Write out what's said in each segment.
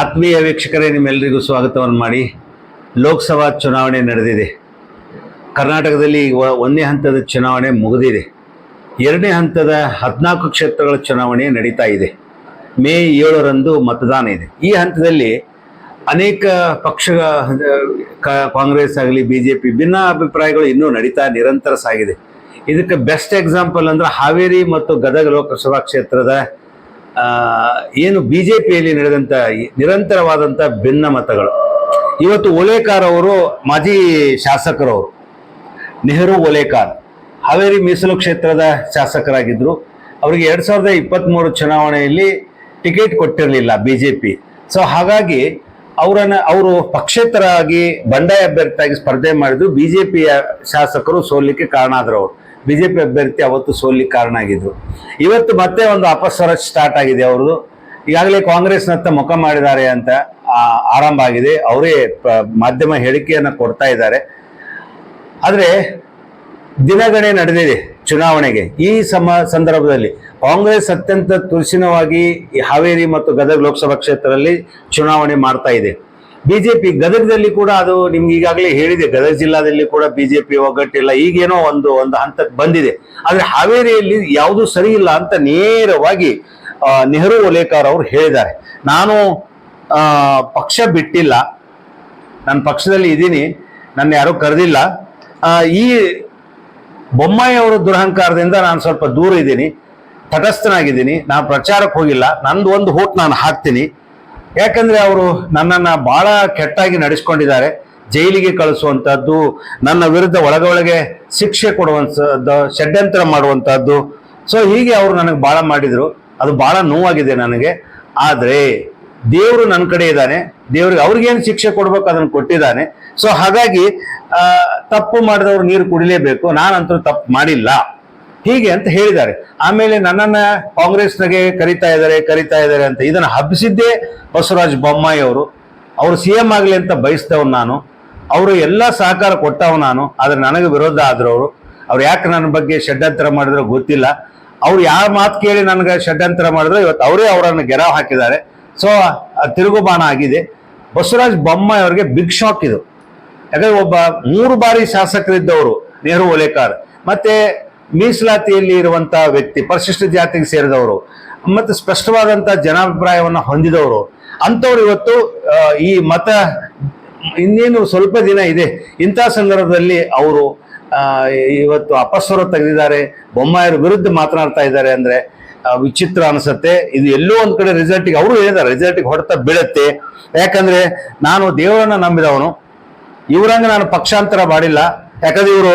ಆತ್ಮೀಯ ವೀಕ್ಷಕರೇ ನಿಮ್ಮೆಲ್ಲರಿಗೂ ಸ್ವಾಗತವನ್ನು ಮಾಡಿ ಲೋಕಸಭಾ ಚುನಾವಣೆ ನಡೆದಿದೆ. ಕರ್ನಾಟಕದಲ್ಲಿ ಒಂದನೇ ಹಂತದ ಚುನಾವಣೆ ಮುಗಿದಿದೆ. ಎರಡನೇ ಹಂತದ ಹದಿನಾಲ್ಕು ಕ್ಷೇತ್ರಗಳ ಚುನಾವಣೆ ನಡೀತಾ ಇದೆ. ಮೇ ಏಳರಂದು ಮತದಾನ ಇದೆ. ಈ ಹಂತದಲ್ಲಿ ಅನೇಕ ಪಕ್ಷ ಕಾಂಗ್ರೆಸ್ ಆಗಲಿ ಬಿ ಜೆ ಪಿ ಭಿನ್ನ ಅಭಿಪ್ರಾಯಗಳು ಇನ್ನೂ ನಡೀತಾ ನಿರಂತರ ಸಾಗಿದೆ. ಇದಕ್ಕೆ ಬೆಸ್ಟ್ ಎಕ್ಸಾಂಪಲ್ ಅಂದ್ರೆ ಹಾವೇರಿ ಮತ್ತು ಗದಗ ಲೋಕಸಭಾ ಕ್ಷೇತ್ರದ ಏನು ಬಿ ಜೆ ಪಿಯಲ್ಲಿ ನಡೆದಂಥ ನಿರಂತರವಾದಂಥ ಭಿನ್ನ ಮತಗಳು. ಇವತ್ತು ಓಲೇಕಾರ್ ಅವರು ಮಾಜಿ ಶಾಸಕರವರು. ನೆಹರು ಓಲೇಕಾರ್. ಹಾವೇರಿ ಮೀಸಲು ಕ್ಷೇತ್ರದ ಶಾಸಕರಾಗಿದ್ದರು ಅವರಿಗೆ ಎರಡು ಸಾವಿರದ ಇಪ್ಪತ್ತ್ಮೂರು ಚುನಾವಣೆಯಲ್ಲಿ ಟಿಕೆಟ್ ಕೊಟ್ಟಿರಲಿಲ್ಲ ಬಿ ಜೆ ಪಿ ಸೊ ಹಾಗಾಗಿ ಅವರನ್ನು, ಅವರು ಪಕ್ಷೇತರಾಗಿ ಬಂಡಾಯ ಅಭ್ಯರ್ಥಿಯಾಗಿ ಸ್ಪರ್ಧೆ ಮಾಡಿದ್ರು. ಬಿ ಜೆ ಪಿಯ ಶಾಸಕರು ಸೋಲಿಕ್ಕೆ ಕಾರಣ ಆದ್ರು ಅವರು. ಬಿ ಜೆ ಪಿ ಅಭ್ಯರ್ಥಿ ಅವತ್ತು ಸೋಲಿಕ್ಕೆ ಕಾರಣ ಆಗಿದ್ರು. ಇವತ್ತು ಮತ್ತೆ ಒಂದು ಅಪಸ್ವರ ಸ್ಟಾರ್ಟ್ ಆಗಿದೆ ಅವ್ರದ್ದು. ಈಗಾಗಲೇ ಕಾಂಗ್ರೆಸ್ನತ್ತ ಮುಖ ಮಾಡಿದ್ದಾರೆ ಅಂತ ಆರಂಭ ಆಗಿದೆ. ಅವರೇ ಮಾಧ್ಯಮ ಹೇಳಿಕೆಯನ್ನು ಕೊಡ್ತಾ ಇದ್ದಾರೆ. ಆದರೆ, ದಿನಗಣೆ ನಡೆದಿದೆ ಚುನಾವಣೆಗೆ. ಈ ಸಮ, ಸಂದರ್ಭದಲ್ಲಿ ಕಾಂಗ್ರೆಸ್ ಅತ್ಯಂತ ತುರ್ಸಿನವಾಗಿ ಹಾವೇರಿ ಮತ್ತು ಗದಗ ಲೋಕಸಭಾ ಕ್ಷೇತ್ರದಲ್ಲಿ ಚುನಾವಣೆ ಮಾಡ್ತಾ ಇದೆ. ಬಿಜೆಪಿ ಗದಗದಲ್ಲಿ ಕೂಡ ಅದು ನಿಮ್ಗೆ ಈಗಾಗಲೇ ಹೇಳಿದೆ, ಗದಗ ಜಿಲ್ಲಾದಲ್ಲಿ ಕೂಡ ಬಿಜೆಪಿ ಒಗ್ಗಟ್ಟಿಲ್ಲ, ಈಗೇನೋ ಒಂದು ಒಂದು ಹಂತಕ್ಕೆ ಬಂದಿದೆ. ಆದ್ರೆ ಹಾವೇರಿಯಲ್ಲಿ ಯಾವುದು ಸರಿ ಇಲ್ಲ ಅಂತ ನೇರವಾಗಿ ನೆಹರು ಒಲೇಕಾರ್ ಅವರು ಹೇಳಿದ್ದಾರೆ. ನಾನು ಪಕ್ಷ ಬಿಟ್ಟಿಲ್ಲ, ನನ್ನ ಪಕ್ಷದಲ್ಲಿ ಇದ್ದೀನಿ, ನನ್ನ ಯಾರೂ ಕರೆದಿಲ್ಲ. ಈ ಬೊಮ್ಮಾಯಿ ಅವರ ದುರಹಂಕಾರದಿಂದ ನಾನು ಸ್ವಲ್ಪ ದೂರ ಇದ್ದೀನಿ, ತಟಸ್ಥನಾಗಿದ್ದೀನಿ, ನಾನು ಪ್ರಚಾರಕ್ಕೆ ಹೋಗಿಲ್ಲ, ನಂದು ಒಂದು ಹೋಟ್ ನಾನು ಹಾಕ್ತೀನಿ. ಯಾಕಂದ್ರೆ ಅವರು ನನ್ನನ್ನು ಬಹಳ ಕೆಟ್ಟಾಗಿ ನಡೆಸ್ಕೊಂಡಿದ್ದಾರೆ. ಜೈಲಿಗೆ ಕಳಿಸುವಂಥದ್ದು ನನ್ನ ವಿರುದ್ಧ ಒಳಗೊಳಗೆ ಶಿಕ್ಷೆ ಕೊಡುವಂಥದ್ದು ಷಡ್ಯಂತ್ರ ಮಾಡುವಂಥದ್ದು ಸೊ ಹೀಗೆ ಅವರು ನನಗೆ ಬಹಳ ಮಾಡಿದರು. ಅದು ಬಹಳ ನೋವಾಗಿದೆ ನನಗೆ. ಆದರೆ, ದೇವರು ನನ್ನ ಕಡೆ ಇದ್ದಾನೆ. ದೇವ್ರಿಗೆ ಅವ್ರಿಗೇನು ಶಿಕ್ಷೆ ಕೊಡ್ಬೇಕು ಅದನ್ನು ಕೊಟ್ಟಿದ್ದಾನೆ. ಸೊ ಹಾಗಾಗಿ ತಪ್ಪು ಮಾಡಿದವ್ರು ನೀರು ಕುಡಿಲೇಬೇಕು. ನಾನಂತೂ ತಪ್ಪು ಮಾಡಿಲ್ಲ. ಹೀಗೆ ಅಂತ ಹೇಳಿದ್ದಾರೆ. ಆಮೇಲೆ ನನ್ನನ್ನ ಕಾಂಗ್ರೆಸ್ನಾಗೆ ಕರಿತಾ ಇದ್ದಾರೆ ಕರಿತಾ ಇದ್ದಾರೆ ಅಂತ ಇದನ್ನು ಹಬ್ಬಿಸಿದ್ದೇ ಬಸವರಾಜ ಬೊಮ್ಮಾಯಿ ಅವರು. ಅವರು ಸಿ ಎಂ ಆಗಲಿ ಅಂತ ಬಯಸ್ತವ್ ನಾನು. ಅವರು ಎಲ್ಲ ಸಹಕಾರ ಕೊಟ್ಟವ್ ನಾನು, ಆದರೆ ನನಗೆ ವಿರೋಧ ಆದ್ರು ಅವರು. ಅವ್ರು ಯಾಕೆ ನನ್ನ ಬಗ್ಗೆ ಷಡ್ಯಂತರ ಮಾಡಿದ್ರು ಗೊತ್ತಿಲ್ಲ. ಅವ್ರು ಯಾವ ಮಾತು ಕೇಳಿ ನನಗೆ ಷಡ್ಯಂತರ ಮಾಡಿದ್ರು, ಇವತ್ತು ಅವರೇ ಅವರನ್ನು ಗೆರವ್ ಹಾಕಿದ್ದಾರೆ. ಸೊ ತಿರುಗುಬಾಣ ಆಗಿದೆ. ಬಸವರಾಜ ಬೊಮ್ಮಾಯಿ ಅವರಿಗೆ ಬಿಗ್ ಶಾಕ್ ಇದು. ಯಾಕಂದ್ರೆ ಒಬ್ಬ ಮೂರು ಬಾರಿ ಶಾಸಕರಿದ್ದವರು, ನೆಹರು ಓಲೇಕಾರ್. ಮತ್ತೆ ಮೀಸಲಾತಿಯಲ್ಲಿ ಇರುವಂತಹ ವ್ಯಕ್ತಿ, ಪರಿಶಿಷ್ಟ ಜಾತಿಗೆ ಸೇರಿದವರು, ಮತ್ತು ಸ್ಪಷ್ಟವಾದಂತ ಜನಾಭಿಪ್ರಾಯವನ್ನು ಹೊಂದಿದವರು, ಅಂಥವ್ರು ಇವತ್ತು ಈ ಮತ ಇನ್ನೇನು ಸ್ವಲ್ಪ ದಿನ ಇದೆ, ಇಂಥ ಸಂದರ್ಭದಲ್ಲಿ ಅವರು ಇವತ್ತು ಅಪಸ್ವರ ತೆಗೆದಿದ್ದಾರೆ ಬೊಮ್ಮಾಯರ ವಿರುದ್ಧ ಮಾತನಾಡ್ತಾ ಇದ್ದಾರೆ ಅಂದ್ರೆ ವಿಚಿತ್ರ ಅನಿಸುತ್ತೆ. ಇದು ಎಲ್ಲೋ ಒಂದು ಕಡೆ ರಿಸಲ್ಟಿಗೆ ಅವರು ಹೇಳಿದ್ದಾರೆ ರಿಸಲ್ಟಿಗೆ ಹೊಡೆತ ಬೀಳುತ್ತೆ. ಯಾಕಂದ್ರೆ ನಾನು ದೇವರನ್ನ ನಂಬಿದವನು, ಇವರಂಗೆ ನಾನು ಪಕ್ಷಾಂತರ ಮಾಡಿಲ್ಲ. ಯಾಕಂದ್ರೆ ಇವರು,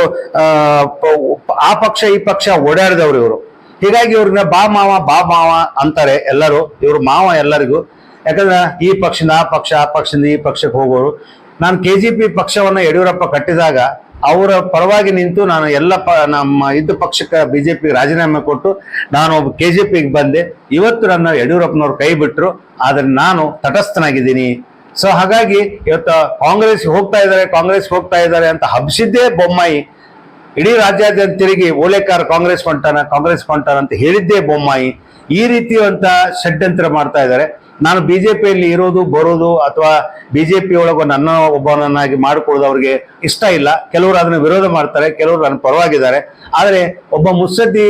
ಆ ಪಕ್ಷ, ಈ ಪಕ್ಷ ಓಡಾಡಿದವ್ರು ಇವರು. ಹೀಗಾಗಿ ಇವ್ರನ್ನ ಬಾ ಮಾವ ಬಾ ಮಾವ ಅಂತಾರೆ ಎಲ್ಲರೂ, ಇವರು ಮಾವ ಎಲ್ಲರಿಗೂ. ಯಾಕಂದ್ರೆ ಈ ಪಕ್ಷದಿಂದ ಆ ಪಕ್ಷ, ಆ ಪಕ್ಷದಿಂದ ಈ ಪಕ್ಷಕ್ಕೆ ಹೋಗೋರು. ನಾನು ಕೆ ಜಿ ಪಿ ಪಕ್ಷವನ್ನ ಯಡಿಯೂರಪ್ಪ ಕಟ್ಟಿದಾಗ ಅವರ ಪರವಾಗಿ ನಿಂತು ನಾನು ಎಲ್ಲ ಪ, ನಮ್ಮ ಇದ್ದ ಪಕ್ಷಕ್ಕೆ ಬಿಜೆಪಿ ರಾಜೀನಾಮೆ ಕೊಟ್ಟು ನಾನು ಒಬ್ಬ ಕೆ ಜಿ ಪಿಗೆ ಬಂದೆ. ಇವತ್ತು ನನ್ನ ಯಡಿಯೂರಪ್ಪನವ್ರು ಕೈ ಬಿಟ್ರು, ಆದರೆ ನಾನು ತಟಸ್ಥನಾಗಿದ್ದೀನಿ. ಸೊ ಹಾಗಾಗಿ ಇವತ್ತು ಕಾಂಗ್ರೆಸ್ ಹೋಗ್ತಾ ಇದ್ದಾರೆ, ಕಾಂಗ್ರೆಸ್ ಹೋಗ್ತಾ ಇದ್ದಾರೆ ಅಂತ ಹಬ್ಸಿದ್ದೇ ಬೊಮ್ಮಾಯಿ. ಇಡೀ ರಾಜ್ಯಾದ್ಯಂತ ತಿರುಗಿ ಓಲೇಕಾರ್ ಕಾಂಗ್ರೆಸ್ ಹೊಂಟಾನ ಕಾಂಗ್ರೆಸ್ ಹೊಂಟಾನ ಅಂತ ಹೇಳಿದ್ದೇ ಬೊಮ್ಮಾಯಿ. ಈ ರೀತಿ ಅಂತ ಷಡ್ಯಂತ್ರ ಮಾಡ್ತಾ ಇದ್ದಾರೆ. ನಾನು ಬಿಜೆಪಿಯಲ್ಲಿ ಇರೋದು, ಬರೋದು ಅಥವಾ ಬಿಜೆಪಿ ಒಳಗೆ ನನ್ನ ಒಬ್ಬನನ್ನಾಗಿ ಮಾಡಿಕೊಳ್ಳೋದು ಅವ್ರಿಗೆ ಇಷ್ಟ ಇಲ್ಲ. ಕೆಲವರು ಅದನ್ನ ವಿರೋಧ ಮಾಡ್ತಾರೆ, ಕೆಲವರು ನನ್ನ ಪರವಾಗಿದ್ದಾರೆ. ಆದರೆ ಒಬ್ಬ ಮುತ್ಸದ್ದಿ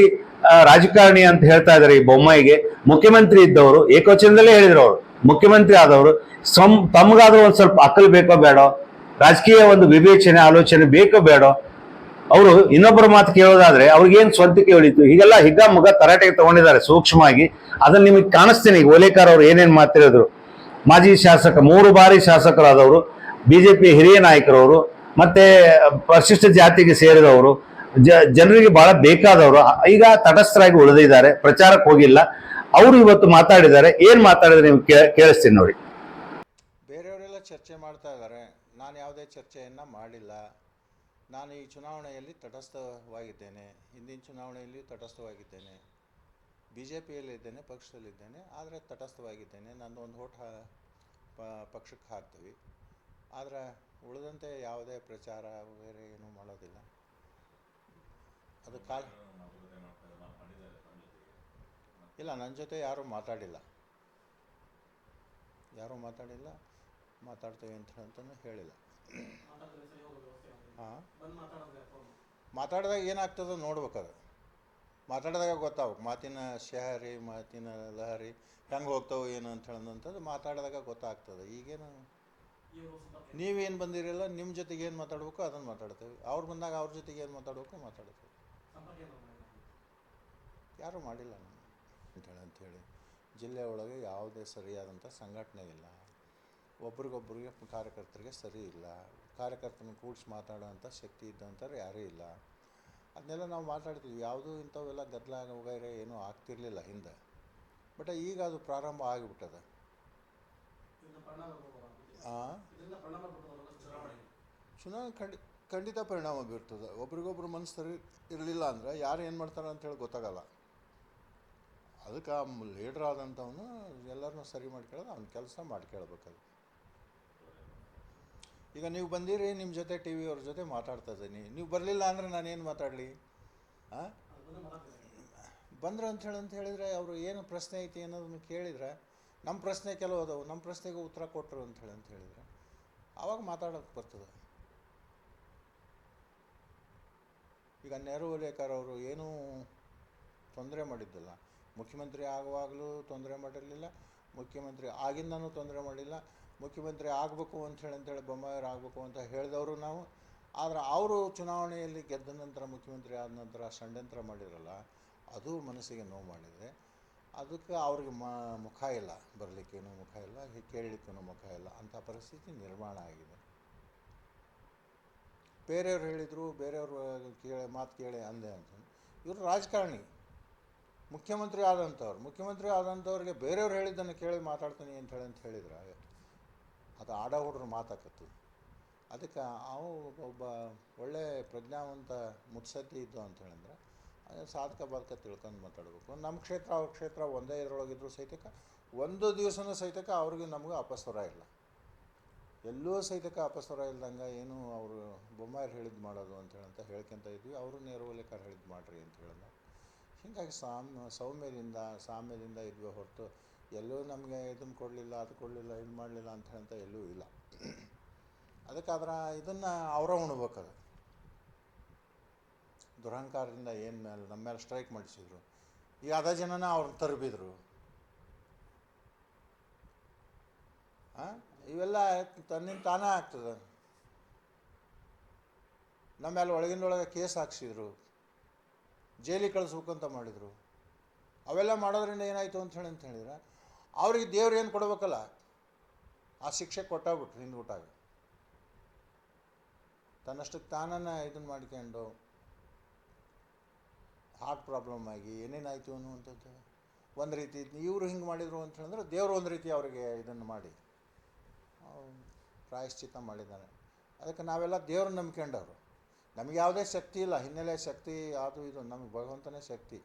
ರಾಜಕಾರಣಿ ಅಂತ ಹೇಳ್ತಾ ಇದ್ದಾರೆ ಈ ಬೊಮ್ಮಾಯಿಗೆ. ಮುಖ್ಯಮಂತ್ರಿ ಇದ್ದವರು, ಏಕವಚನದಲ್ಲೇ ಹೇಳಿದ್ರು ಅವರು. ಮುಖ್ಯಮಂತ್ರಿ ಆದವರು ಸಮ್ ತಮಗಾದ್ರೂ ಒಂದು ಸ್ವಲ್ಪ ಅಕಲ್ ಬೇಕೋ ಬೇಡೋ, ರಾಜಕೀಯ ಒಂದು ವಿವೇಚನೆ, ಆಲೋಚನೆ ಬೇಕೋ ಬೇಡೋ, ಅವರು ಇನ್ನೊಬ್ಬರ ಮಾತು ಕೇಳೋದಾದ್ರೆ ಅವ್ರಿಗೇನು ಸ್ವಂತಿಕೆ ಉಳಿತು ಹೀಗೆಲ್ಲ ಹಿಗ್ಗ ಮುಗ ತರಾಟೆಗೆ ತಗೊಂಡಿದ್ದಾರೆ ಸೂಕ್ಷ್ಮವಾಗಿ. ಅದನ್ನ ನಿಮಗೆ ಕಾಣಿಸ್ತೀನಿ. ಈಗ ಓಲೇಕಾರ್ ಅವರು ಏನೇನ್ ಮಾತಾಡಿದ್ರು ಮಾಜಿ ಶಾಸಕ, ಮೂರು ಬಾರಿ ಶಾಸಕರಾದವರು ಬಿಜೆಪಿ ಹಿರಿಯ ನಾಯಕರವರು, ಮತ್ತೆ ಪರಿಶಿಷ್ಟ ಜಾತಿಗೆ ಸೇರಿದವರು ಜನರಿಗೆ ಬಹಳ ಬೇಕಾದವರು, ಈಗ ತಟಸ್ಥರಾಗಿ ಉಳಿದಿದ್ದಾರೆ. ಪ್ರಚಾರಕ್ಕೆ ಹೋಗಿಲ್ಲ. ಅವರು ಇವತ್ತು ಮಾತಾಡಿದ್ದಾರೆ, ಏನ್ ಮಾತಾಡಿದ್ರೆ ನೀವು ಕೇಳಿಸ್ತೀನಿ ನೋಡಿ. ಬೇರೆಯವರೆಲ್ಲ ಚರ್ಚೆ ಮಾಡ್ತಾ ಇದ್ದಾರೆ. ನಾನು ಯಾವುದೇ ಚರ್ಚೆಯನ್ನ ಮಾಡಿಲ್ಲ. ನಾನು ಈ ಚುನಾವಣೆಯಲ್ಲಿ ತಟಸ್ಥವಾಗಿದ್ದೇನೆ. ಹಿಂದಿನ ಚುನಾವಣೆಯಲ್ಲಿ ತಟಸ್ಥವಾಗಿದ್ದೇನೆ. ಬಿ ಜೆ ಪಿಯಲ್ಲಿದ್ದೇನೆ ಪಕ್ಷದಲ್ಲಿದ್ದೇನೆ ಆದರೆ ತಟಸ್ಥವಾಗಿದ್ದೇನೆ. ನಂದು ಒಂದು ಓಟ್ ಪಕ್ಷಕ್ಕೆ ಹಾಕ್ತೀವಿ. ಆದರೆ ಉಳಿದಂತೆ ಯಾವುದೇ ಪ್ರಚಾರ ಬೇರೆ ಏನೂ ಮಾಡೋದಿಲ್ಲ. ಅದು ಇಲ್ಲ ನನ್ನ ಜೊತೆ ಯಾರೂ ಮಾತಾಡಿಲ್ಲ. ಯಾರೂ ಮಾತಾಡಿಲ್ಲ, ಮಾತಾಡ್ತೇವೆ ಅಂತ ಅಂತಲೂ ಹೇಳಿಲ್ಲ. ಹಾಂ? ಮಾತಾಡಿದಾಗ ಏನಾಗ್ತದೋ ನೋಡ್ಬೇಕದು. ಮಾತಾಡಿದಾಗ ಗೊತ್ತಾಗ್ಬೇಕು, ಮಾತಿನ ಶಹರಿ, ಮಾತಿನ ಲಹರಿ, ಹೆಂಗೆ ಹೋಗ್ತಾವೆ ಏನು ಅಂತ ಹೇಳೋದಂಥದ್ದು ಮಾತಾಡಿದಾಗ ಗೊತ್ತಾಗ್ತದೆ. ಈಗೇನು? ನೀವೇನು ಬಂದಿರಲ್ಲ ನಿಮ್ಮ ಜೊತೆಗೆ ಏನು ಮಾತಾಡ್ಬೇಕು ಅದನ್ನು ಮಾತಾಡ್ತೇವೆ. ಅವ್ರು ಬಂದಾಗ ಅವ್ರ ಜೊತೆಗೆ ಏನು ಮಾತಾಡ್ಬೇಕು ಮಾತಾಡ್ತೇವೆ. ಯಾರೂ ಮಾಡಿಲ್ಲ ನಾನು ಅಂತೇಳಿ ಅಂಥೇಳಿ. ಜಿಲ್ಲೆ ಒಳಗೆ ಯಾವುದೇ ಸರಿಯಾದಂಥ ಸಂಘಟನೆ ಇಲ್ಲ. ಒಬ್ರಿಗೊಬ್ರಿಗೆ ಕಾರ್ಯಕರ್ತರಿಗೆ ಸರಿ ಇಲ್ಲ. ಕಾರ್ಯಕರ್ತನ ಕೂಡ್ಸಿ ಮಾತಾಡೋವಂಥ ಶಕ್ತಿ ಇದ್ದಂಥವ್ರು ಯಾರೂ ಇಲ್ಲ. ಅದನ್ನೆಲ್ಲ ನಾವು ಮಾತಾಡ್ತೀವಿ ಯಾವುದೂ ಇಂಥವೆಲ್ಲ ಗದ್ದಲ ವಗೈರೆ ಏನೂ ಆಗ್ತಿರಲಿಲ್ಲ ಹಿಂದೆ. ಬಟ್ ಈಗ ಅದು ಪ್ರಾರಂಭ ಆಗಿಬಿಟ್ಟದ. ಚುನಾವಣೆ ಖಂಡಿ ಖಂಡಿತ ಪರಿಣಾಮ ಬೀರ್ತದೆ. ಒಬ್ರಿಗೊಬ್ರು ಮನಸ್ಸು ಸರಿ ಇರಲಿಲ್ಲ ಅಂದ್ರೆ ಯಾರು ಏನು ಮಾಡ್ತಾರೆ ಅಂತೇಳಿ ಗೊತ್ತಾಗಲ್ಲ. ಅದಕ್ಕೆ ಆ ಲೀಡ್ರ್ ಆದಂಥವನು ಎಲ್ಲರನ್ನೂ ಸರಿ ಮಾಡ್ಕೊಳ್ಳೋದು, ಅವ್ನ ಕೆಲಸ ಮಾಡ್ಕೊಳ್ಬೇಕದು. ಈಗ ನೀವು ಬಂದಿರಿ ನಿಮ್ಮ ಜೊತೆ ಟಿ ವಿಯವ್ರ ಜೊತೆ ಮಾತಾಡ್ತಾ ಇದ್ದೀನಿ. ನೀವು ಬರಲಿಲ್ಲ ಅಂದರೆ ನಾನೇನು ಮಾತಾಡಲಿ? ಹಾಂ ಬಂದ್ರು ಅಂತ ಹೇಳಿ ಅಂತ ಹೇಳಿದರೆ ಅವರು ಏನು ಪ್ರಶ್ನೆ ಐತಿ ಅನ್ನೋದನ್ನು ಕೇಳಿದ್ರೆ ನಮ್ಮ ಪ್ರಶ್ನೆ ಕೆಲವು ಅದಾವು ನಮ್ಮ ಪ್ರಶ್ನೆಗೆ ಉತ್ತರ ಕೊಟ್ಟರು ಅಂತ ಹೇಳಿ ಅಂತ ಹೇಳಿದರೆ ಆವಾಗ ಮಾತಾಡೋಕೆ ಬರ್ತದೆ. ಈಗ ನೆಹರು ಓಲೇಕರ್ ಅವರು ಏನೂ ತೊಂದರೆ ಮಾಡಿದ್ದಿಲ್ಲ. ಮುಖ್ಯಮಂತ್ರಿ ಆಗುವಾಗಲೂ ತೊಂದರೆ ಮಾಡಿರಲಿಲ್ಲ, ಮುಖ್ಯಮಂತ್ರಿ ಆಗಿಂದನೂ ತೊಂದರೆ ಮಾಡಿಲ್ಲ, ಮುಖ್ಯಮಂತ್ರಿ ಆಗಬೇಕು ಅಂಥೇಳಿ ಅಂತೇಳಿ ಬೊಮ್ಮಾಯರು ಆಗಬೇಕು ಅಂತ ಹೇಳಿದವರು ನಾವು. ಆದರೆ ಅವರು ಚುನಾವಣೆಯಲ್ಲಿ ಗೆದ್ದ ನಂತರ, ಮುಖ್ಯಮಂತ್ರಿ ಆದ ನಂತರ ಷಡ್ಯಂತ್ರ ಮಾಡಿರಲ್ಲ, ಅದು ಮನಸ್ಸಿಗೆ ನೋವು ಮಾಡಿದೆ. ಅದಕ್ಕೆ ಅವ್ರಿಗೆ ಮ, ಮುಖ ಇಲ್ಲ ಬರಲಿಕ್ಕೇನು ಮುಖ ಇಲ್ಲ ಕೇಳಲಿಕ್ಕೂ ಮುಖ ಇಲ್ಲ, ಅಂಥ ಪರಿಸ್ಥಿತಿ ನಿರ್ಮಾಣ ಆಗಿದೆ. ಬೇರೆಯವ್ರು ಹೇಳಿದರು, ಬೇರೆಯವರು ಕೇಳಿ, ಮಾತು ಕೇಳಿ ಅಂದೆ ಅಂತ. ಇವರು ರಾಜಕಾರಣಿ. ಮುಖ್ಯಮಂತ್ರಿ ಆದಂಥವ್ರು, ಮುಖ್ಯಮಂತ್ರಿ ಆದಂಥವ್ರಿಗೆ ಬೇರೆಯವ್ರು ಹೇಳಿದ್ದನ್ನು ಕೇಳಿ ಮಾತಾಡ್ತೀನಿ ಅಂತ ಹೇಳಿ ಅಂತ ಹೇಳಿದ್ರೆ, ಅದು ಆಡ ಹುಡ್ರು ಮಾತಾಕತ್ತು. ಅದಕ್ಕೆ ಅವು ಒಬ್ಬ ಒಳ್ಳೆ ಪ್ರಜ್ಞಾವಂತ ಮುತ್ಸದ್ದಿ ಇದ್ದು ಅಂತ ಹೇಳಿದ್ರೆ ಸಾಧಕ ಬಾಧಕ ತಿಳ್ಕೊಂಡು ಮಾತಾಡಬೇಕು. ನಮ್ಮ ಕ್ಷೇತ್ರ, ಅವ್ರ ಕ್ಷೇತ್ರ ಒಂದೇ ಇದರೊಳಗಿದ್ರು ಸಹಿತಕ, ಒಂದು ದಿವಸನೂ ಸಹಿತಕ ಅವ್ರಿಗೆ ನಮಗೂ ಅಪಸ್ವರ ಇಲ್ಲ. ಎಲ್ಲೂ ಸಹಿತಕ ಅಪಸ್ವರ ಇಲ್ದಂಗೆ ಏನು ಅವರು ಬೊಮ್ಮಾಯರು ಹೇಳಿದ್ದು ಮಾಡೋದು ಅಂತ ಹೇಳಿ ಅಂತ ಹೇಳ್ಕೊಂತ ಇದ್ವಿ ಅವರು ನೇರವಲೇಕರ್ ಹೇಳಿದ್ದು ಮಾಡಿರಿ ಅಂತ ಹೇಳಿದ ಹೀಗಾಗಿ ಸಾಮ್ ಸೌಮ್ಯದಿಂದ ಸಾಮ್ಯದಿಂದ ಇದ್ವಿ ಹೊರತು ಎಲ್ಲೂ ನಮಗೆ ಇದನ್ನು ಕೊಡಲಿಲ್ಲ, ಅದು ಕೊಡಲಿಲ್ಲ, ಇದು ಮಾಡಲಿಲ್ಲ ಅಂತ ಹೇಳಂತ ಎಲ್ಲೂ ಇಲ್ಲ. ಅದಕ್ಕೆ ಇದನ್ನ ಅವರ ಅದು ದುರಹಂಕಾರದಿಂದ ಏನು ಮೇಲೆ ನಮ್ಮ ಮೇಲೆ ಸ್ಟ್ರೈಕ್ ಮಾಡಿಸಿದ್ರು. ಈ ಅದ ಜನನ ಅವ್ರನ್ನ ತರಬಿದ್ರು. ಇವೆಲ್ಲ ತನ್ನಿಂದ ತಾನೇ ಆಗ್ತದೆ. ನಮ್ಮ ಮೇಲೆ ಒಳಗಿಂದೊಳಗೆ ಕೇಸ್ ಹಾಕ್ಸಿದ್ರು. ಜೈಲಿಗೆ ಕಳಿಸ್ಬೇಕಂತ ಮಾಡಿದರು. ಅವೆಲ್ಲ ಮಾಡೋದ್ರಿಂದ ಏನಾಯಿತು ಅಂತ ಹೇಳಿ ಅಂತ ಹೇಳಿದ್ರೆ, ಅವ್ರಿಗೆ ದೇವ್ರು ಏನು ಕೊಡಬೇಕಲ್ಲ, ಆ ಶಿಕ್ಷೆ ಕೊಟ್ಟಾಗ್ಬಿಟ್ರು ಹಿಂದ್ಬಿಟ್ಟಾಗ ತನ್ನಷ್ಟಕ್ಕೆ ತಾನನ್ನು ಇದನ್ನು ಮಾಡ್ಕೊಂಡು ಹಾರ್ಟ್ ಪ್ರಾಬ್ಲಮ್ ಆಗಿ ಏನೇನಾಯಿತು ಅನ್ನುವಂಥದ್ದು ಒಂದು ರೀತಿ ಇವರು ಹಿಂಗೆ ಮಾಡಿದರು ಅಂತ ಹೇಳಿದ್ರೆ ದೇವರು ಒಂದು ರೀತಿ ಅವರಿಗೆ ಇದನ್ನು ಮಾಡಿ ಪ್ರಾಯಶ್ಚಿತ್ತ ಮಾಡಿದ್ದಾನೆ ಅದಕ್ಕೆ ನಾವೆಲ್ಲ ದೇವ್ರನ್ನ ನಂಬ್ಕೊಂಡವ್ರು. ನಮಗೆ ಯಾವುದೇ ಶಕ್ತಿ ಇಲ್ಲ, ಹಿನ್ನೆಲೆ ಶಕ್ತಿ ಅದು ಇದು ನಮಗೆ ಭಗವಂತನೇ ಶಕ್ತಿ.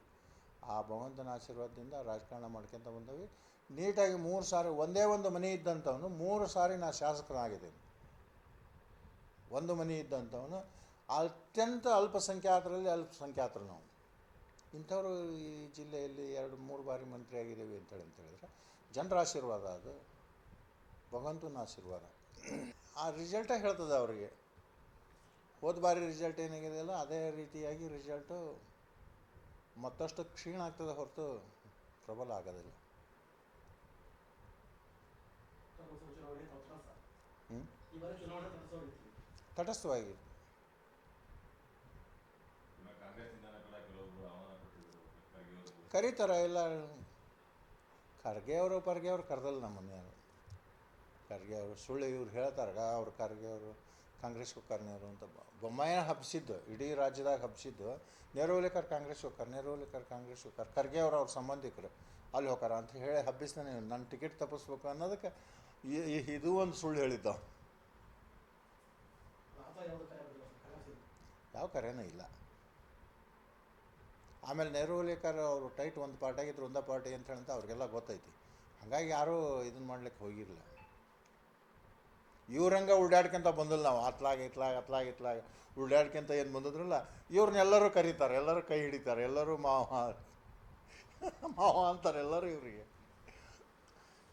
ಆ ಭಗವಂತನ ಆಶೀರ್ವಾದದಿಂದ ರಾಜಕಾರಣ ಮಾಡ್ಕೊಂತ ಬಂದವಿ. ನೀಟಾಗಿ ಮೂರು ಸಾರಿ, ಒಂದೇ ಒಂದು ಮನೆ ಇದ್ದಂಥವನು ಮೂರು ಸಾರಿ ನಾ ಶಾಸಕನಾಗಿದ್ದೀನಿ. ಒಂದು ಮನೆ ಇದ್ದಂಥವನು, ಅತ್ಯಂತ ಅಲ್ಪಸಂಖ್ಯಾತರಲ್ಲಿ ಅಲ್ಪಸಂಖ್ಯಾತರು ನಾವು ಇಂಥವರು ಈ ಜಿಲ್ಲೆಯಲ್ಲಿ ಎರಡು, ಮೂರು ಬಾರಿ ಮಂತ್ರಿ ಆಗಿದ್ದೇವೆ ಅಂತೇಳಿ ಅಂತ ಹೇಳಿದ್ರೆ, ಜನರ ಆಶೀರ್ವಾದ ಅದು, ಭಗವಂತನ ಆಶೀರ್ವಾದ. ಆ ರಿಸಲ್ಟೇ ಹೇಳ್ತದೆ ಅವರಿಗೆ. ಹೋದ ಬಾರಿ ರಿಸಲ್ಟ್ ಏನಾಗಿದೆಯಲ್ಲ ಅದೇ ರೀತಿಯಾಗಿ ರಿಸಲ್ಟು ಮತ್ತಷ್ಟು ಕ್ಷೀಣ ಆಗ್ತದೆ ಹೊರತು ಪ್ರಬಲ ಆಗೋದಿಲ್ಲ. ತಟಸ್ಥವಾಗಿ ಕರೀತಾರೆ ಎಲ್ಲ ಖರ್ಗೆ ಅವರು ಪರ್ಗೆ ಅವ್ರು ಕರೆದಲ್ಲ ನಮ್ಮನ್ನು ಯಾರು ಖರ್ಗೆ ಅವರು ಸುಳ್ಳು ಇವ್ರು ಹೇಳ್ತಾರೆ ಅವ್ರು ಖರ್ಗೆ ಅವರು ಕಾಂಗ್ರೆಸ್ ಹೋಗ್ಕಾರ್ನವರು ಅಂತ ಬೊಮ್ಮಾಯ ಹಬ್ಬಿಸಿದ್ದು ಇಡೀ ರಾಜ್ಯದಾಗ ಹಬ್ಬಿಸಿದ್ದು ನೆರವಲೇಕರ್ ಕಾಂಗ್ರೆಸ್ ಹೋಗ್ತಾರೆ ನೆರವಲೇಕರ್ ಕಾಂಗ್ರೆಸ್ ಹೋಗ್ತಾರೆ ಖರ್ಗೆ ಅವರು, ಅವ್ರ ಸಂಬಂಧಿಕರು ಅಲ್ಲಿ ಹೋಗಾರ ಅಂತ ಹೇಳಿ ಹಬ್ಬಿಸ್ತಾನೆ ನನ್ನ ಟಿಕೆಟ್ ತಪ್ಪಿಸ್ಬೇಕು ಅನ್ನೋದಕ್ಕೆ ಇದು ಒಂದು ಸುಳ್ಳು ಹೇಳಿದ್ದ ಯಾವ ಕರೆಯೂ ಇಲ್ಲ. ಆಮೇಲೆ ನೆರವಲೇಕರ್ ಅವರು ಟೈಟ್ ಒಂದು ಪಾರ್ಟಿ ಆಗಿದ್ರು, ಒಂದೇ ಪಾರ್ಟಿ ಅಂತ ಹೇಳಂತ ಅವ್ರಿಗೆಲ್ಲ ಗೊತ್ತೈತಿ. ಹಾಗಾಗಿ ಯಾರೂ ಇದನ್ನು ಮಾಡ್ಲಿಕ್ಕೆ ಹೋಗಿರಲಿಲ್ಲ. ಇವ್ರಂಗೆ ಉಳ್ಳಾಡ್ಕೊಂತ ಬಂದಿಲ್ಲ ನಾವು. ಅತ್ಲಾಗ, ಇತ್ಲಾಗ ಅತ್ಲಾಗ, ಇತ್ಲಾಗ. ಉಳ್ಳಾಡ್ಕೊಂತ ಏನು ಬಂದಿದ್ರಲ್ಲ ಇವ್ರನ್ನೆಲ್ಲರೂ ಕರೀತಾರೆ. ಎಲ್ಲರೂ ಕೈ ಹಿಡಿತಾರೆ. ಎಲ್ಲರೂ ಮಾವ. ಮಾವ ಅಂತಾರೆ ಎಲ್ಲರೂ ಇವರಿಗೆ.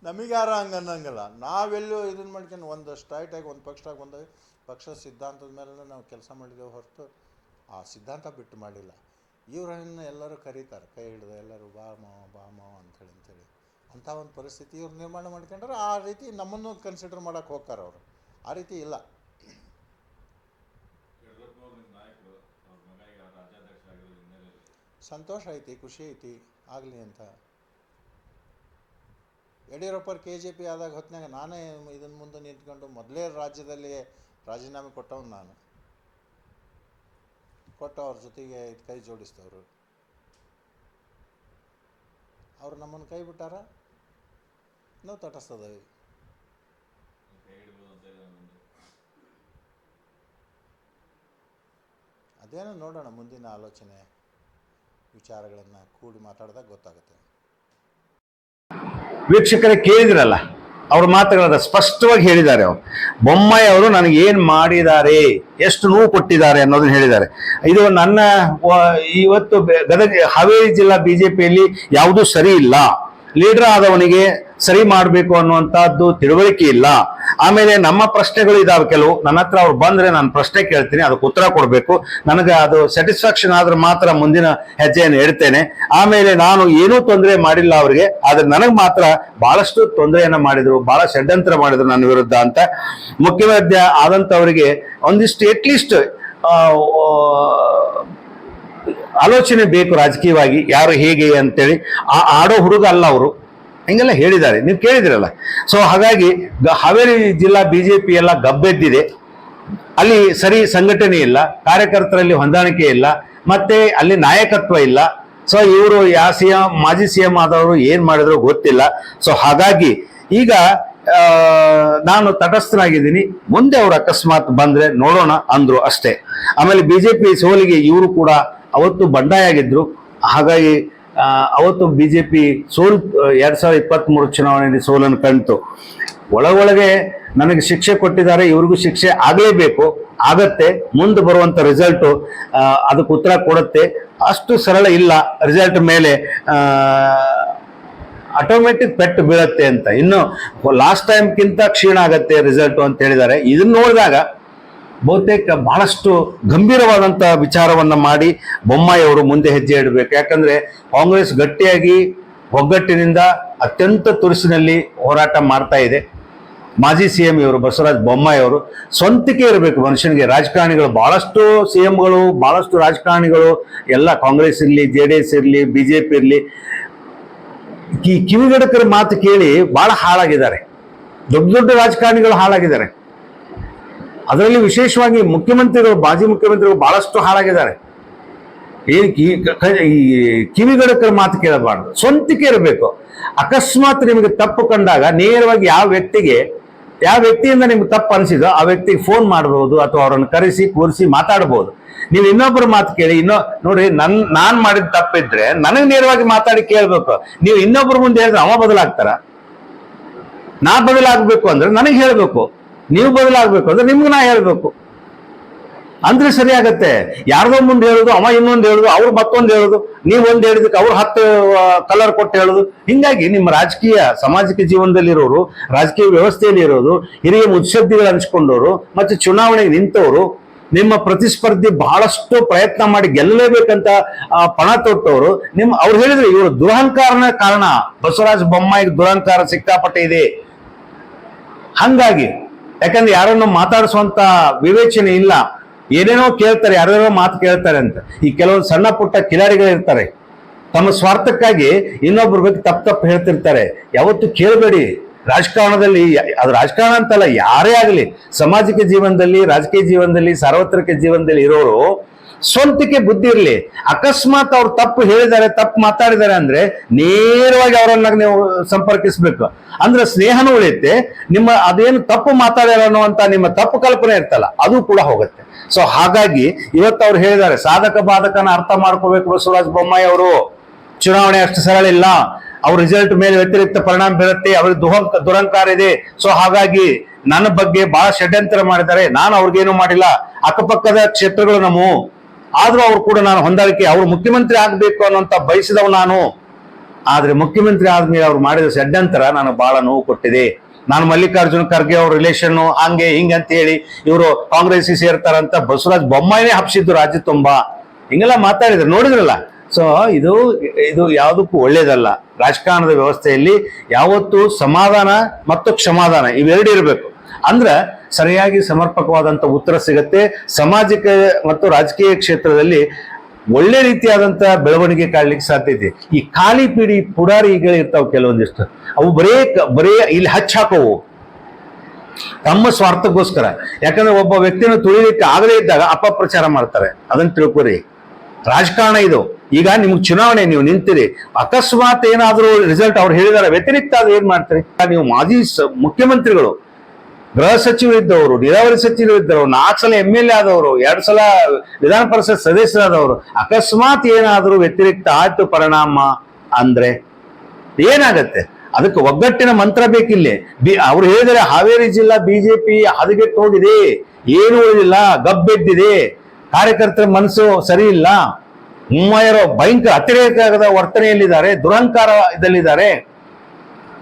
ನಮಗೆ ಯಾರು ಹಂಗೆ ಅನ್ನಂಗಿಲ್ಲ. ನಾವೆಲ್ಲೂ ಇದನ್ನು ಮಾಡ್ಕೊಂಡು ಒಂದು ಸ್ಟ್ರೈಟಾಗಿ ಒಂದು ಪಕ್ಷದಾಗ ಒಂದು ಪಕ್ಷದ ಸಿದ್ಧಾಂತದ ಮೇಲೆ ನಾವು ಕೆಲಸ ಮಾಡಿದ್ದೇವೆ ಹೊರತು ಆ ಸಿದ್ಧಾಂತ ಬಿಟ್ಟು ಮಾಡಿಲ್ಲ. ಇವ್ರನ್ನ ಎಲ್ಲರೂ ಕರೀತಾರೆ. ಕೈ ಹಿಡಿದು ಎಲ್ಲರೂ ಬಾ ಮಾವ ಬಾ ಮಾವ ಅಂಥೇಳಿ ಅಂತೇಳಿ ಅಂಥ ಒಂದು ಪರಿಸ್ಥಿತಿ ಇವ್ರು ನಿರ್ಮಾಣ ಮಾಡ್ಕೊಂಡ್ರೆ ಆ ರೀತಿ ನಮ್ಮನ್ನು ಕನ್ಸಿಡರ್ ಮಾಡೋಕ್ಕೆ ಹೋಗ್ತಾರೆ ಅವರು ಆ ರೀತಿ ಇಲ್ಲ. ಸಂತೋಷ ಐತಿ, ಖುಷಿ ಐತಿ, ಆಗಲಿ ಅಂತ. ಯಡಿಯೂರಪ್ಪರು ಕೆ ಜೆ ಪಿ ಆದಾಗ ಹೊತ್ತಿನಾಗ ನಾನೇ ಇದನ್ನ ಮುಂದೆ ನಿಂತ್ಕೊಂಡು ಮೊದಲೇ ರಾಜ್ಯದಲ್ಲಿ ರಾಜೀನಾಮೆ ಕೊಟ್ಟವನು ನಾನು. ಕೊಟ್ಟು ಅವ್ರ ಜೊತೆಗೆ ಇದು ಕೈ ಜೋಡಿಸಿದವರು. ಅವ್ರು ನಮ್ಮನ್ನು ಕೈ ಬಿಟ್ಟಾರ? ನಾವು ತಟಸ್ಥದವಿ. ಅದೇನೋ ನೋಡೋಣ ಮುಂದಿನ ಆಲೋಚನೆ ವಿಚಾರಗಳನ್ನು ಕೂಡಿ ಮಾತಾಡಿದಾಗ ಗೊತ್ತಾಗುತ್ತೆ. ವೀಕ್ಷಕರೇ, ಕೇಳಿದ್ರಲ್ಲ, ಅವ್ರ ಮಾತುಗಳನ್ನ ಸ್ಪಷ್ಟವಾಗಿ ಹೇಳಿದ್ದಾರೆ ಅವರು. ಬೊಮ್ಮಾಯಿ ಅವರು ನನಗೆ ಏನ್ ಮಾಡಿದ್ದಾರೆ, ಎಷ್ಟು ನೋವು ಕೊಟ್ಟಿದ್ದಾರೆ ಅನ್ನೋದನ್ನ ಹೇಳಿದ್ದಾರೆ. ಇದು ನನ್ನ ಇವತ್ತು ಬೆ- ಗದಗ, ಹಾವೇರಿ ಜಿಲ್ಲಾ ಬಿಜೆಪಿಯಲ್ಲಿ ಯಾವುದೂ ಸರಿ ಇಲ್ಲ. ಲೀಡರ್ ಆದವನಿಗೆ ಸರಿ ಮಾಡಬೇಕು ಅನ್ನುವಂತಹದ್ದು ತಿಳುವಳಿಕೆ ಇಲ್ಲ. ಆಮೇಲೆ ನಮ್ಮ ಪ್ರಶ್ನೆಗಳು ಇದಾವೆ ಕೆಲವು. ನನ್ನ ಹತ್ರ ಅವ್ರು ಬಂದ್ರೆ ನಾನು ಪ್ರಶ್ನೆ ಕೇಳ್ತೀನಿ, ಅದಕ್ಕೆ ಉತ್ತರ ಕೊಡಬೇಕು. ನನಗೆ ಅದು ಸ್ಯಾಟಿಸ್ಫ್ಯಾಕ್ಷನ್ ಆದ್ರೆ ಮಾತ್ರ ಮುಂದಿನ ಹೆಜ್ಜೆಯನ್ನು ಇಡ್ತೇನೆ ಆಮೇಲೆ ನಾನು ಏನೂ ತೊಂದರೆ ಮಾಡಿಲ್ಲ ಅವರಿಗೆ, ಆದ್ರೆ ನನಗೆ ಮಾತ್ರ ಬಹಳಷ್ಟು ತೊಂದರೆಯನ್ನ ಮಾಡಿದ್ರು, ಬಹಳ ಷಡ್ಯಂತ್ರ ಮಾಡಿದ್ರು ನನ್ನ ವಿರುದ್ಧ ಅಂತ. ಮುಖ್ಯವಾದ್ಯ ಆದಂತವರಿಗೆ ಒಂದಿಷ್ಟು ಅಟ್ಲೀಸ್ಟ್ ಆಲೋಚನೆ ಬೇಕು ರಾಜಕೀಯವಾಗಿ, ಯಾರು ಹೇಗೆ ಅಂತೇಳಿ. ಆ, ಆಡೋ ಹುಡುಗ ಅಲ್ಲ ಅವರು. ಹಿಂಗೆಲ್ಲ ಹೇಳಿದ್ದಾರೆ. ನೀವು ಕೇಳಿದಿರಲ್ಲ. ಸೊ ಹಾಗಾಗಿ ಹಾವೇರಿ ಜಿಲ್ಲಾ ಬಿ ಜೆ ಪಿ ಎಲ್ಲ ಗಬ್ಬೆದ್ದಿದೆ. ಅಲ್ಲಿ ಸರಿ ಸಂಘಟನೆ ಇಲ್ಲ, ಕಾರ್ಯಕರ್ತರಲ್ಲಿ ಹೊಂದಾಣಿಕೆ ಇಲ್ಲ, ಮತ್ತೆ ಅಲ್ಲಿ ನಾಯಕತ್ವ ಇಲ್ಲ. ಸೊ ಇವರು ಯಾವ ಸಿ ಎಂ, ಮಾಜಿ ಸಿ ಎಂ ಆದವರು ಏನು ಮಾಡಿದ್ರು ಗೊತ್ತಿಲ್ಲ. ಸೊ ಹಾಗಾಗಿ ಈಗ ನಾನು ತಟಸ್ಥನಾಗಿದ್ದೀನಿ. ಮುಂದೆ ಅವರು ಅಕಸ್ಮಾತ್ ಬಂದ್ರೆ ನೋಡೋಣ ಅಂದ್ರು ಅಷ್ಟೇ. ಆಮೇಲೆ ಬಿಜೆಪಿ ಸೋಲಿಗೆ ಇವರು ಕೂಡ ಅವತ್ತು ಬಂಡಾಯ ಆಗಿದ್ರು. ಹಾಗಾಗಿ ಅವತ್ತು ಬಿಜೆಪಿ ಸೋಲ್ ಎರಡ್ ಸಾವಿರದ ಇಪ್ಪತ್ತ್ ಮೂರು ಚುನಾವಣೆಯಲ್ಲಿ ಸೋಲನ್ನು ಕಂಡಿತು ಒಳಗೊಳಗೆ ನನಗೆ ಶಿಕ್ಷೆ ಕೊಟ್ಟಿದ್ದಾರೆ, ಇವ್ರಿಗೂ ಶಿಕ್ಷೆ ಆಗಲೇಬೇಕು, ಆಗತ್ತೆ, ಮುಂದೆ ಬರುವಂತ ರಿಸಲ್ಟ್ ಅದಕ್ಕೆ ಉತ್ತರ ಕೊಡುತ್ತೆ. ಅಷ್ಟು ಸರಳ ಇಲ್ಲ ರಿಸಲ್ಟ್ ಮೇಲೆ ಆಟೋಮೆಟಿಕ್ ಪೆಟ್ಟು ಬೀಳತ್ತೆ ಅಂತ. ಇನ್ನು ಲಾಸ್ಟ್ ಟೈಮ್ಗಿಂತ ಕ್ಷೀಣ ಆಗತ್ತೆ ರಿಸಲ್ಟ್ ಅಂತ ಹೇಳಿದ್ದಾರೆ. ಇದನ್ನ ನೋಡಿದಾಗ ಬಹುತೇಕ ಬಹಳಷ್ಟು ಗಂಭೀರವಾದಂತ ವಿಚಾರವನ್ನ ಮಾಡಿ ಬೊಮ್ಮಾಯಿ ಅವರು ಮುಂದೆ ಹೆಜ್ಜೆ ಇಡಬೇಕು. ಯಾಕಂದ್ರೆ ಕಾಂಗ್ರೆಸ್ ಗಟ್ಟಿಯಾಗಿ ಒಗ್ಗಟ್ಟಿನಿಂದ ಅತ್ಯಂತ ತುರುಸಿನಲ್ಲಿ ಹೋರಾಟ ಮಾಡ್ತಾ ಇದೆ. ಮಾಜಿ ಸಿ ಎಂ ಇವರು ಬಸವರಾಜ ಬೊಮ್ಮಾಯಿ ಅವರು ಸ್ವಂತಿಕೆ ಇರಬೇಕು. ಮನುಷ್ಯನಿಗೆ ರಾಜಕಾರಣಿಗಳು ಬಹಳಷ್ಟು ಸಿ ಎಂಗಳು ಬಹಳಷ್ಟು ರಾಜಕಾರಣಿಗಳು, ಎಲ್ಲ ಕಾಂಗ್ರೆಸ್ ಇರಲಿ, ಜೆ ಡಿ ಎಸ್ ಇರಲಿ ಬಿಜೆಪಿ ಇರಲಿ. ಈ ಕಿವಿಗಡಕರ ಮಾತು ಕೇಳಿ ಬಹಳ ಹಾಳಾಗಿದ್ದಾರೆ. ದೊಡ್ಡ ದೊಡ್ಡ ರಾಜಕಾರಣಿಗಳು ಹಾಳಾಗಿದ್ದಾರೆ. ಅದರಲ್ಲಿ ವಿಶೇಷವಾಗಿ ಮುಖ್ಯಮಂತ್ರಿಗಳು, ಮಾಜಿ ಮುಖ್ಯಮಂತ್ರಿಗಳು ಬಹಳಷ್ಟು ಹಾಳಾಗಿದ್ದಾರೆ. ಏನು ಕಿ- ಈ ಕಿವಿಗಡಕರ ಮಾತು ಕೇಳಬಾರ್ದು. ಸ್ವಂತಿಕೆ ಇರಬೇಕು ಅಕಸ್ಮಾತ್ ನಿಮಗೆ ತಪ್ಪು ಕಂಡಾಗ ನೇರವಾಗಿ ಯಾವ ವ್ಯಕ್ತಿಗೆ, ಯಾವ ವ್ಯಕ್ತಿಯಿಂದ ನಿಮ್ಗೆ ತಪ್ಪು ಅನಿಸಿದೋ ಆ ವ್ಯಕ್ತಿಗೆ ಫೋನ್ ಮಾಡಬಹುದು ಅಥವಾ ಅವರನ್ನು ಕರೆಸಿ, ಕೂರಿಸಿ ಮಾತಾಡಬಹುದು ನೀವು ಇನ್ನೊಬ್ಬರ ಮಾತು ಕೇಳಿ, ಇನ್ನೊ ನೋಡ್ರಿ ನನ್, ನಾನ್ ಮಾಡಿದ ತಪ್ಪಿದ್ರೆ ನನಗೆ ನೇರವಾಗಿ ಮಾತಾಡಿ ಕೇಳ್ಬೇಕು. ನೀವು ಇನ್ನೊಬ್ಬರ ಮುಂದೆ ಹೇಳಿದ್ರೆ ಅವ ಬದಲಾಗ್ತಾರ? ನಾ ಬದಲಾಗಬೇಕು ಅಂದ್ರೆ ನನಗೆ ಹೇಳ್ಬೇಕು. ನೀವು ಬದಲಾಗಬೇಕು ಅಂದ್ರೆ ನಿಮ್ಗೆ ನಾ ಹೇಳಬೇಕು. ಅಂದ್ರೆ ಸರಿ ಆಗತ್ತೆ ಯಾರ್ದೋ ಮುಂದೆ ಹೇಳುದು, ಅವ ಇನ್ನೊಂದು ಹೇಳುದು, ಅವ್ರು ಮತ್ತೊಂದು ಹೇಳುದು, ನೀವು ಒಂದ್ ಹೇಳಿದಕ್ಕೆ ಅವ್ರು ಹತ್ತು ಕಲರ್ ಕೊಟ್ಟು ಹೇಳುದು. ಹಿಂಗಾಗಿ ನಿಮ್ಮ ರಾಜಕೀಯ, ಸಾಮಾಜಿಕ ಜೀವನದಲ್ಲಿ ಇರೋರು ರಾಜಕೀಯ ವ್ಯವಸ್ಥೆಯಲ್ಲಿ ಇರೋದು ಹಿರಿಯ ಮುತ್ಸದ್ದಿಗಳು ಅನ್ಸ್ಕೊಂಡವರು ಮತ್ತೆ ಚುನಾವಣೆಗೆ ನಿಂತವರು, ನಿಮ್ಮ ಪ್ರತಿಸ್ಪರ್ಧಿ ಬಹಳಷ್ಟು ಪ್ರಯತ್ನ ಮಾಡಿ ಗೆಲ್ಲಲೇಬೇಕಂತ ಪಣ ತೊಟ್ಟವರು, ನಿಮ್ಮ, ಅವ್ರು ಹೇಳಿದ್ರು ಇವರು ದುರಹಂಕಾರನ ಕಾರಣ. ಬಸವರಾಜ ಬೊಮ್ಮಾಯಿಗೆ ದುರಹಂಕಾರ ಸಿಕ್ಕಾಪಟ್ಟೆ ಇದೆ. ಹಂಗಾಗಿ ಯಾಕಂದ್ರೆ ಯಾರನ್ನು ಮಾತಾಡಿಸುವಂತ ವಿವೇಚನೆ ಇಲ್ಲ. ಏನೇನೋ ಕೇಳ್ತಾರೆ ಯಾರೇನೋ ಮಾತು ಕೇಳ್ತಾರೆ ಅಂತ. ಈ ಕೆಲವೊಂದು ಸಣ್ಣ ಪುಟ್ಟ ಕಿಲಾಡಿಗಳಿರ್ತಾರೆ ತಮ್ಮ ಸ್ವಾರ್ಥಕ್ಕಾಗಿ ಇನ್ನೊಬ್ಬರ ಬಗ್ಗೆ ತಪ್ಪು ತಪ್ಪು ಹೇಳ್ತಿರ್ತಾರೆ. ಯಾವತ್ತು ಕೇಳಬೇಡಿ. ರಾಜಕಾರಣದಲ್ಲಿ, ಅದು ರಾಜಕಾರಣ ಅಂತಲ್ಲ, ಯಾರೇ ಆಗಲಿ, ಸಾಮಾಜಿಕ ಜೀವನದಲ್ಲಿ, ರಾಜಕೀಯ ಜೀವನದಲ್ಲಿ, ಸಾರ್ವತ್ರಿಕ ಜೀವನದಲ್ಲಿ ಇರೋರು ಸ್ವಂತಕ್ಕೆ ಬುದ್ಧಿ ಇರಲಿ. ಅಕಸ್ಮಾತ್ ಅವ್ರು ತಪ್ಪು ಹೇಳಿದ್ದಾರೆ, ತಪ್ಪು ಮಾತಾಡಿದ್ದಾರೆ ಅಂದ್ರೆ ನೇರವಾಗಿ ಅವರನ್ನ ನೀವು ಸಂಪರ್ಕಿಸ್ಬೇಕು. ಅಂದ್ರೆ ಸ್ನೇಹನೂ ಉಳಿಯುತ್ತೆ, ನಿಮ್ಮ ಅದೇನು ತಪ್ಪು ಮಾತಾಡ್ಯಾರ ಅನ್ನುವಂತ ನಿಮ್ಮ ತಪ್ಪು ಕಲ್ಪನೆ ಇರ್ತಲ್ಲ, ಅದು ಕೂಡ ಹೋಗುತ್ತೆ. ಸೊ ಹಾಗಾಗಿ ಇವತ್ತು ಅವ್ರು ಹೇಳಿದ್ದಾರೆ, ಸಾಧಕ ಬಾಧಕನ ಅರ್ಥ ಮಾಡ್ಕೋಬೇಕು ಬಸವರಾಜ ಬೊಮ್ಮಾಯಿ ಅವರು. ಚುನಾವಣೆ ಅಷ್ಟು ಸರಳ ಇಲ್ಲ. ಅವ್ರ ರಿಸಲ್ಟ್ ಮೇಲೆ ವ್ಯತಿರಿಕ್ತ ಪರಿಣಾಮ ಬೀರುತ್ತೆ ಅವ್ರಿಗೆ ದುಹಂಕ ದುರಂಕಾರ ಇದೆ. ಸೊ ಹಾಗಾಗಿ ನನ್ನ ಬಗ್ಗೆ ಬಹಳ ಷಡ್ಯಂತರ ಮಾಡಿದ್ದಾರೆ. ನಾನು ಅವ್ರಿಗೇನು ಮಾಡಿಲ್ಲ. ಅಕ್ಕಪಕ್ಕದ ಕ್ಷೇತ್ರಗಳು ನಮ್ಮವು ಆದ್ರೂ ಅವ್ರು ಕೂಡ ನಾನು ಹೊಂದಾಣಿಕೆ, ಅವರು ಮುಖ್ಯಮಂತ್ರಿ ಆಗಬೇಕು ಅನ್ನೋಂತ ಬಯಸಿದವ್ ನಾನು. ಆದರೆ ಮುಖ್ಯಮಂತ್ರಿ ಆದ್ಮೇಲೆ ಅವ್ರು ಮಾಡಿದ ಷಡ್ಯಂತರ ನಾನು ಬಹಳ ನೋವು ಕೊಟ್ಟಿದೆ. ನಾನು ಮಲ್ಲಿಕಾರ್ಜುನ ಖರ್ಗೆ ಅವ್ರ ರಿಲೇಷನ್ ಹಂಗೆ ಹಿಂಗೆ ಅಂತ ಹೇಳಿ ಇವರು ಕಾಂಗ್ರೆಸ್ ಸೇರ್ತಾರಂತ ಬಸವರಾಜ್ ಬೊಮ್ಮಾಯಿನೇ ಹಬ್ಸಿದ್ದು ರಾಜ್ಯ ತುಂಬ. ಹಿಂಗೆಲ್ಲ ಮಾತಾಡಿದ್ರು, ನೋಡಿದ್ರಲ್ಲ? ಸೊ ಇದು ಇದು ಯಾವುದಕ್ಕೂ ಒಳ್ಳೇದಲ್ಲ. ರಾಜಕಾರಣದ ವ್ಯವಸ್ಥೆಯಲ್ಲಿ ಯಾವತ್ತೂ ಸಮಾಧಾನ ಮತ್ತು ಕ್ಷಮಾಧಾನ ಇವೆರಡು ಇರಬೇಕು. ಅಂದ್ರೆ ಸರಿಯಾಗಿ ಸಮರ್ಪಕವಾದಂತ ಉತ್ತರ ಸಿಗತ್ತೆ. ಸಾಮಾಜಿಕ ಮತ್ತು ರಾಜಕೀಯ ಕ್ಷೇತ್ರದಲ್ಲಿ ಒಳ್ಳೆ ರೀತಿಯಾದಂತ ಬೆಳವಣಿಗೆ ಕಾಡ್ಲಿಕ್ಕೆ ಸಾಧ್ಯತೆ ಈ ಖಾಲಿ ಪೀಡಿ ಪುಡಾರಿಗಳು ಇರ್ತಾವೆ ಕೆಲವೊಂದಿಷ್ಟು. ಅವು ಬರೇ ಬರೇ ಇಲ್ಲಿ ಹಚ್ಚ ಹಾಕೋವು. ತಮ್ಮ ಸ್ವಾರ್ಥಕ್ಕೋಸ್ಕರ. ಯಾಕಂದ್ರೆ ಒಬ್ಬ ವ್ಯಕ್ತಿನ ತುಳಿಲಿಕ್ಕೆ ಆಗದೇ ಇದ್ದಾಗ ಅಪಪ್ರಚಾರ ಮಾಡ್ತಾರೆ. ಅದನ್ನ ತಿಳ್ಕೊರಿ. ರಾಜಕಾರಣ ಇದು. ಈಗ ನಿಮ್ಗೆ ಚುನಾವಣೆ, ನೀವು ನಿಂತಿರಿ. ಅಕಸ್ಮಾತ್ ಏನಾದರೂ ರಿಸಲ್ಟ್ ಅವ್ರು ಹೇಳಿದಾರೆ, ವ್ಯತಿರಿಕ್ತ ಅದು ಏನ್ ಮಾಡ್ತೀರಿ? ನೀವು ಮಾಜಿ ಮುಖ್ಯಮಂತ್ರಿಗಳು ಗೃಹ ಸಚಿವರಿದ್ದವರು ನೀರಾವರಿ ಸಚಿವರು ಇದ್ದವರು, ನಾಲ್ಕು ಸಲ ಎಂ ಎಲ್ ಎ ಆದವರು, ಎರಡು ಸಲ ವಿಧಾನ ಪರಿಷತ್ ಸದಸ್ಯರಾದವರು, ಅಕಸ್ಮಾತ್ ಏನಾದರೂ ವ್ಯತಿರಿಕ್ತ ಆಯ್ತು ಪರಿಣಾಮ ಅಂದ್ರೆ ಏನಾಗತ್ತೆ? ಅದಕ್ಕೆ ಒಗ್ಗಟ್ಟಿನ ಮಂತ್ರ ಬೇಕಿಲ್ಲಿ. ಬಿ, ಅವ್ರು ಹೇಳಿದರೆ ಹಾವೇರಿ ಜಿಲ್ಲಾ ಬಿಜೆಪಿ ಹದಗೆಟ್ಟು ಹೋಗಿದೆ ಏನು ಉಳಿದಿಲ್ಲ, ಗಬ್ಬೆದ್ದಿದೆ. ಕಾರ್ಯಕರ್ತರ ಮನಸ್ಸು ಸರಿ ಇಲ್ಲ. ಭಯಂಕರ ಅತಿರೇಕದ ವರ್ತನೆಯಲ್ಲಿದ್ದಾರೆ ದುರಹಂಕಾರ ಇದಲ್ಲಿದ್ದಾರೆ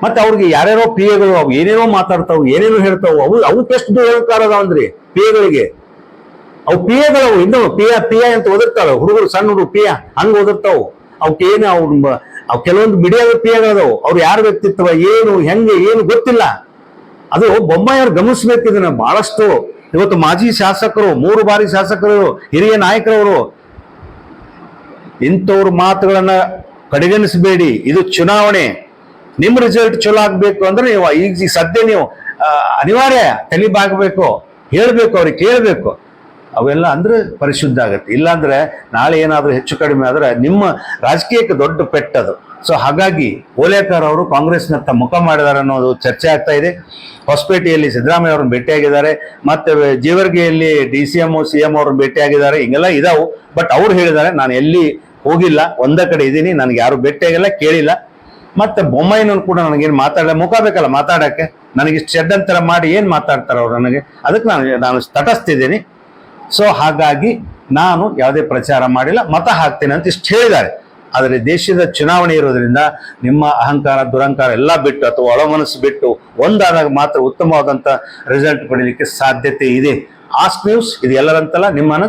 ಮತ್ತೆ ಅವ್ರಿಗೆ ಯಾರ್ಯಾರೋ ಪಿ ಎಗಳು ಅವು ಏನೇನೋ ಮಾತಾಡ್ತಾವು, ಏನೇನೋ ಹೇಳ್ತಾವು, ಅವು ಅವು ಎಷ್ಟು ದುರಹಂಕಾರ ಅದಾವಂದ್ರಿ ಪಿ ಎಗಳಿಗೆ ಅವು ಪಿ ಎಗಳು ಇನ್ನು ಪಿಯ ಪಿಯ ಅಂತ ಓದಿರ್ತಾವ ಹುಡುಗರು ಸಣ್ಣ ಹುಡುಗರು ಪಿಯ, ಹಂಗೆ ಓದಿರ್ತಾವು ಅವಕ್ಕೆ ಏನು ಅವ್ರ ಅವ್ ಕೆಲವೊಂದು ಮಿಡಿಯಾದ ಪಿಯಗಳದಾವು ಅವ್ರು ಯಾರು ವ್ಯಕ್ತಿತ್ವ, ಏನು, ಹೆಂಗೆ, ಏನು ಗೊತ್ತಿಲ್ಲ. ಅದು ಬೊಮ್ಮಾಯಿಯವ್ರು ಗಮನಿಸ್ಬೇಕು ಇದನ್ನ ಬಹಳಷ್ಟು ಇವತ್ತು ಮಾಜಿ ಶಾಸಕರು, ಮೂರು ಬಾರಿ ಶಾಸಕರು, ಹಿರಿಯ ನಾಯಕರವರು, ಇಂಥವ್ರ ಮಾತುಗಳನ್ನ ಕಡೆಗಣಿಸಬೇಡಿ, ಇದು ಚುನಾವಣೆ. ನಿಮ್ ರಿಸಲ್ಟ್ ಚಲೋ ಆಗ್ಬೇಕು ಅಂದ್ರೆ ನೀವು ಈಗ ಸದ್ಯ ನೀವು ಅನಿವಾರ್ಯ ತಲಿಬಾಗಬೇಕು, ಹೇಳಬೇಕು, ಅವ್ರಿಗೆ ಕೇಳಬೇಕು. ಅವೆಲ್ಲ ಅಂದ್ರೆ ಪರಿಶುದ್ಧ ಆಗುತ್ತೆ. ಇಲ್ಲಾಂದ್ರೆ ನಾಳೆ ಏನಾದರೂ ಹೆಚ್ಚು ಕಡಿಮೆ ಆದ್ರೆ ನಿಮ್ಮ ರಾಜಕೀಯಕ್ಕೆ ದೊಡ್ಡ ಪೆಟ್ಟದು. ಸೊ ಹಾಗಾಗಿ ಓಲೇಕರ್ ಅವರು ಕಾಂಗ್ರೆಸ್ನತ್ತ ಮುಖ ಮಾಡಿದ್ದಾರೆ ಅನ್ನೋದು ಚರ್ಚೆ ಆಗ್ತಾ ಇದೆ. ಹೊಸಪೇಟೆಯಲ್ಲಿ ಸಿದ್ದರಾಮಯ್ಯ ಅವ್ರನ್ನ ಭೇಟಿಯಾಗಿದ್ದಾರೆ. ಮತ್ತೆ ಜೀವರ್ಗಿಯಲ್ಲಿ D C M C M ಅವ್ರನ್ನ ಭೇಟಿಯಾಗಿದ್ದಾರೆ. ಹಿಂಗೆಲ್ಲ ಇದಾವು. ಬಟ್ ಅವ್ರು ಹೇಳಿದ್ದಾರೆ, ನಾನು ಎಲ್ಲಿ ಹೋಗಿಲ್ಲ, ಒಂದ ಕಡೆ ಇದ್ದೀನಿ, ನನಗೆ ಯಾರು ಭೇಟಿಯಾಗಿಲ್ಲ, ಕೇಳಿಲ್ಲ. ಮತ್ತೆ ಬೊಮ್ಮಾಯಿನೂ ಕೂಡ ನನಗೇನು ಮಾತಾಡ ಮುಖ ಬೇಕಲ್ಲ ಮಾತಾಡೋಕ್ಕೆ? ನನಗೆ ಇಷ್ಟು ಅಂತರ ಮಾಡಿ ಏನು ಮಾತಾಡ್ತಾರೆ ಅವರು ನನಗೆ. ಅದಕ್ಕೆ ನಾನು ನಾನು ತಟಸ್ತಿದ್ದೀನಿ ಸೊ ಹಾಗಾಗಿ ನಾನು ಯಾವುದೇ ಪ್ರಚಾರ ಮಾಡಿಲ್ಲ, ಮತ ಹಾಕ್ತೇನೆ ಅಂತ ಇಷ್ಟು ಹೇಳಿದ್ದಾರೆ. ಆದರೆ ದೇಶದ ಚುನಾವಣೆ ಇರೋದ್ರಿಂದ ನಿಮ್ಮ ಅಹಂಕಾರ, ದುರಹಂಕಾರ ಎಲ್ಲ ಬಿಟ್ಟು ಅಥವಾ ಒಳಮನಸ್ಸು ಬಿಟ್ಟು ಒಂದಾದಾಗ ಮಾತ್ರ ಉತ್ತಮವಾದಂಥ ರಿಸಲ್ಟ್ ಪಡೀಲಿಕ್ಕೆ ಸಾಧ್ಯತೆ ಇದೆ. ಆಸ್ಕ್ ನ್ಯೂಸ್ ಇದು ಎಲ್ಲರಂತಲ್ಲ ನಿಮ್ಮನ್ನು